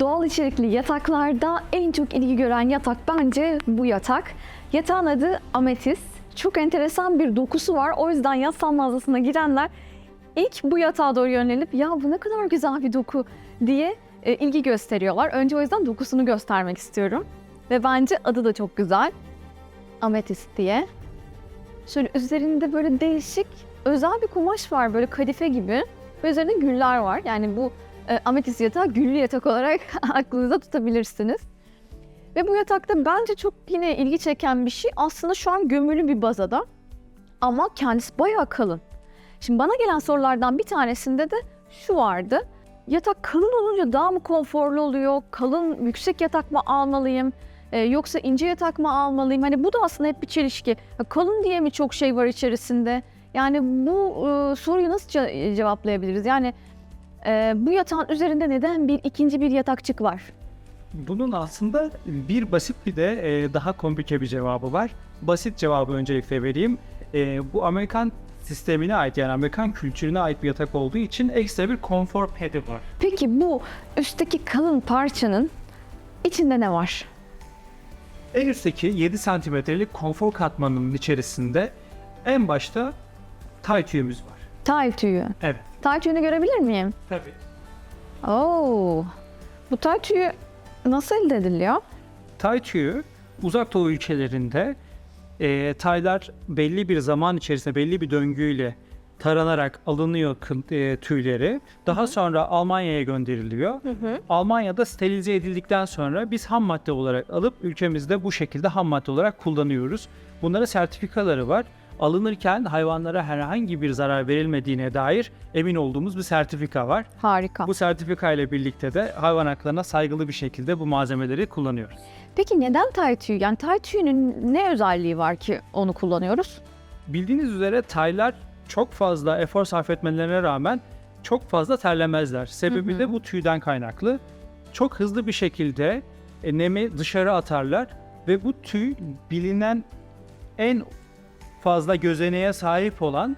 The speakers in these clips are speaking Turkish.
Doğal içerikli yataklarda en çok ilgi gören yatak bence bu yatak. Yatağın adı Ametist. Çok enteresan bir dokusu var. O yüzden yasal mağazasına girenler ilk bu yatağa doğru yönelip ya bu ne kadar güzel bir doku diye e, ilgi gösteriyorlar. Önce o yüzden dokusunu göstermek istiyorum. Ve bence adı da çok güzel. Ametist diye. Şöyle üzerinde böyle değişik özel bir kumaş var böyle kadife gibi. Ve üzerinde güller var. Yani bu e, ametist yatağı güllü yatak olarak aklınıza tutabilirsiniz. Ve bu yatakta bence çok yine ilgi çeken bir şey aslında şu an gömülü bir bazada ama kendisi bayağı kalın. Şimdi bana gelen sorulardan bir tanesinde de şu vardı. Yatak kalın olunca daha mı konforlu oluyor? Kalın yüksek yatak mı almalıyım? E, yoksa ince yatak mı almalıyım? Hani bu da aslında hep bir çelişki. Kalın diye mi çok şey var içerisinde? Yani bu e, soruyu nasıl ce- cevaplayabiliriz? Yani ee, bu yatağın üzerinde neden bir ikinci bir yatakçık var? Bunun aslında bir basit bir de e, daha komplike bir cevabı var. Basit cevabı öncelikle vereyim. E, bu Amerikan sistemine ait yani Amerikan kültürüne ait bir yatak olduğu için ekstra bir konfor pedi var. Peki bu üstteki kalın parçanın içinde ne var? En üstteki 7 santimetrelik konfor katmanının içerisinde en başta tay tüyümüz var. Tay tüyü. Evet. Tay tüyünü görebilir miyim? Tabii. Oo. Bu tay tüyü nasıl elde ediliyor? Tay tüyü uzak doğu ülkelerinde e, taylar belli bir zaman içerisinde belli bir döngüyle taranarak alınıyor e, tüyleri. Daha sonra Almanya'ya gönderiliyor. Almanya'da sterilize edildikten sonra biz ham madde olarak alıp ülkemizde bu şekilde ham madde olarak kullanıyoruz. Bunlara sertifikaları var. Alınırken hayvanlara herhangi bir zarar verilmediğine dair emin olduğumuz bir sertifika var. Harika. Bu sertifika ile birlikte de hayvan haklarına saygılı bir şekilde bu malzemeleri kullanıyoruz. Peki neden tay tüyü? Yani tay tüyünün ne özelliği var ki onu kullanıyoruz? Bildiğiniz üzere taylar çok fazla efor sarf etmelerine rağmen çok fazla terlemezler. Sebebi Hı hı. de bu tüyden kaynaklı. Çok hızlı bir şekilde e, nemi dışarı atarlar ve bu tüy bilinen en fazla gözeneğe sahip olan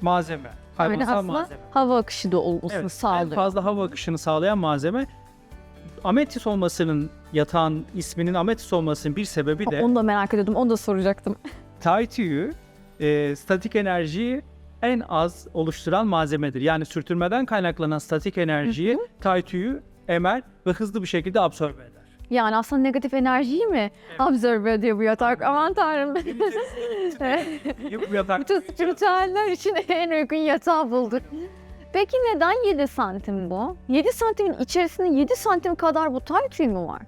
malzeme. Yani Hayvansal aslında malzeme. hava akışı da olmasını Evet, en sağlıyor. fazla hava akışını sağlayan malzeme. Ametis olmasının yatağın isminin ametis olmasının bir sebebi de Onu da merak ediyordum. Onu da soracaktım. Tay tüyü e, statik enerjiyi en az oluşturan malzemedir. Yani sürtünmeden kaynaklanan statik enerjiyi tay tüyü emer ve hızlı bir şekilde absorbe eder. Yani aslında negatif enerjiyi mi absorbe ediyor bu yatak? Aman tanrım. Bu yatak Bütün spiritüeller için en uygun yatağı bulduk. Peki neden 7 santim bu? 7 santimin içerisinde 7 santim kadar bu tay tüyü mü var?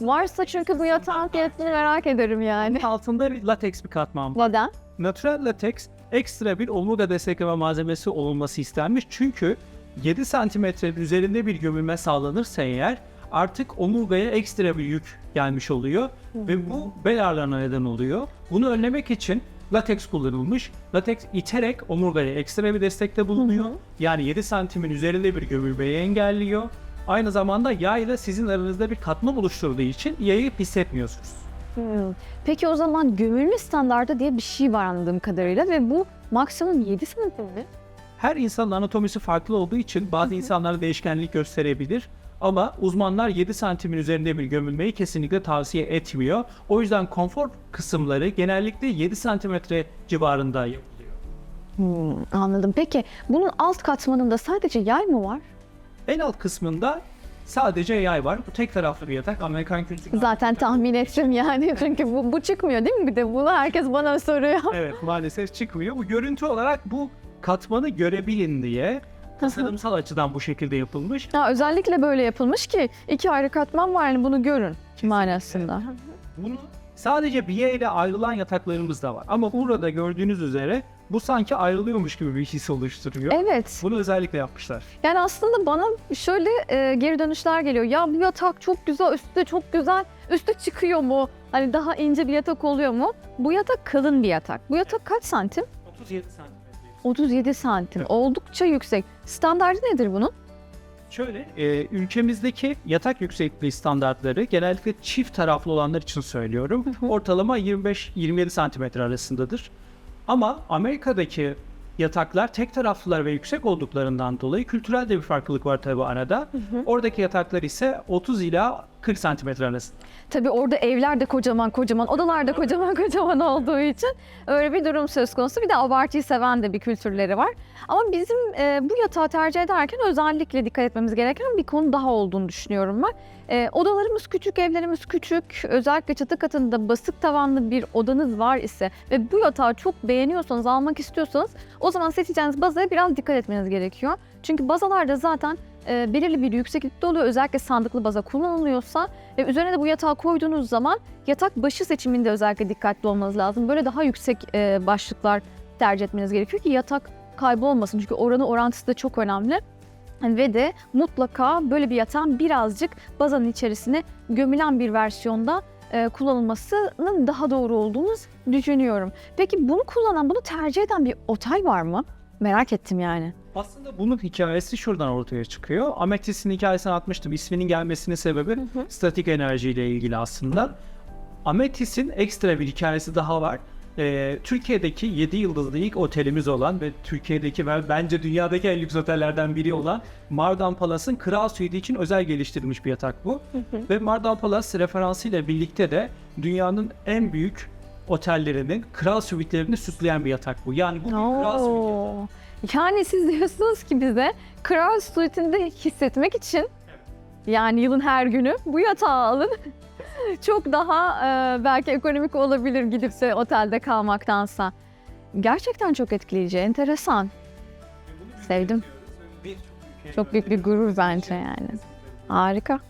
Varsa çünkü bu yatağın fiyatını merak ederim yani. altında bir lateks bir katman var. Neden? Natural lateks ekstra bir omurga destekleme malzemesi olunması istenmiş. Çünkü 7 santimetrenin üzerinde bir gömülme sağlanırsa eğer artık omurgaya ekstra bir yük gelmiş oluyor ve bu bel ağrılarına neden oluyor. Bunu önlemek için lateks kullanılmış. Lateks iterek omurgaya ekstra bir destekte bulunuyor. Hı hı. Yani 7 santimin üzerinde bir gömülmeyi engelliyor. Aynı zamanda yağ ile sizin aranızda bir katman oluşturduğu için yayı hissetmiyorsunuz. Hmm. Peki o zaman gömülme standardı diye bir şey var anladığım kadarıyla ve bu maksimum 7 santim mi? Her insanın anatomisi farklı olduğu için bazı insanlar değişkenlik gösterebilir. Ama uzmanlar 7 santimin üzerinde bir gömülmeyi kesinlikle tavsiye etmiyor. O yüzden konfor kısımları genellikle 7 santimetre civarında yapılıyor. Hmm, anladım. Peki bunun alt katmanında sadece yay mı var? En alt kısmında sadece yay var. Bu tek taraflı bir yatak. Amerikan kültürü. Zaten tahmin ettim yani çünkü bu, bu çıkmıyor değil mi? Bir de bunu herkes bana soruyor. Evet maalesef çıkmıyor. Bu görüntü olarak bu katmanı görebilin diye tasarımsal açıdan bu şekilde yapılmış. Ha, özellikle böyle yapılmış ki iki ayrı katman var yani bunu görün manasında. Bunu sadece biye ile ayrılan yataklarımız da var. Ama burada gördüğünüz üzere bu sanki ayrılıyormuş gibi bir his oluşturuyor. Evet. Bunu özellikle yapmışlar. Yani aslında bana şöyle e, geri dönüşler geliyor. Ya bu yatak çok güzel, üstü de çok güzel. Üstü çıkıyor mu? Hani daha ince bir yatak oluyor mu? Bu yatak kalın bir yatak. Bu yatak kaç santim? 37 santimetre. 37 santim. Evet. Oldukça yüksek. Standardı nedir bunun? Şöyle, e, ülkemizdeki yatak yüksekliği standartları genellikle çift taraflı olanlar için söylüyorum. Ortalama 25-27 santimetre arasındadır. Ama Amerika'daki yataklar tek taraflılar ve yüksek olduklarından dolayı kültürel de bir farklılık var tabii arada. Oradaki yataklar ise 30 ila 40 santimetre arasında. Tabii orada evler de kocaman kocaman, odalar da kocaman kocaman olduğu için öyle bir durum söz konusu. Bir de abartıyı seven de bir kültürleri var. Ama bizim e, bu yatağı tercih ederken özellikle dikkat etmemiz gereken bir konu daha olduğunu düşünüyorum ben. E, odalarımız küçük, evlerimiz küçük. Özellikle çatı katında basık tavanlı bir odanız var ise ve bu yatağı çok beğeniyorsanız, almak istiyorsanız o zaman seçeceğiniz bazaya biraz dikkat etmeniz gerekiyor. Çünkü bazalarda zaten e, belirli bir yükseklikte oluyor. Özellikle sandıklı baza kullanılıyorsa ve üzerine de bu yatağı koyduğunuz zaman yatak başı seçiminde özellikle dikkatli olmanız lazım. Böyle daha yüksek e, başlıklar tercih etmeniz gerekiyor ki yatak kaybolmasın. Çünkü oranı orantısı da çok önemli. Ve de mutlaka böyle bir yatağın birazcık bazanın içerisine gömülen bir versiyonda e, kullanılmasının daha doğru olduğunu düşünüyorum. Peki bunu kullanan, bunu tercih eden bir otel var mı? Merak ettim yani. Aslında bunun hikayesi şuradan ortaya çıkıyor. Ametist'in hikayesini atmıştım. İsminin gelmesinin sebebi statik enerjiyle ilgili aslında. Ametist'in ekstra bir hikayesi daha var. Ee, Türkiye'deki 7 yıldızlı ilk otelimiz olan ve Türkiye'deki ve bence dünyadaki en lüks otellerden biri olan Mardan Palace'ın Kral Suite'i için özel geliştirilmiş bir yatak bu. ve Mardan Palace referansıyla birlikte de dünyanın en büyük otellerinin kral suitlerini süsleyen bir yatak bu. Yani bu bir kral. Oo. Yani siz diyorsunuz ki bize kral suitinde hissetmek için yani yılın her günü bu yatağı alın. Çok daha e, belki ekonomik olabilir gidip de otelde kalmaktansa. Gerçekten çok etkileyici, enteresan. Sevdim. Çok büyük bir gurur bence yani. Harika.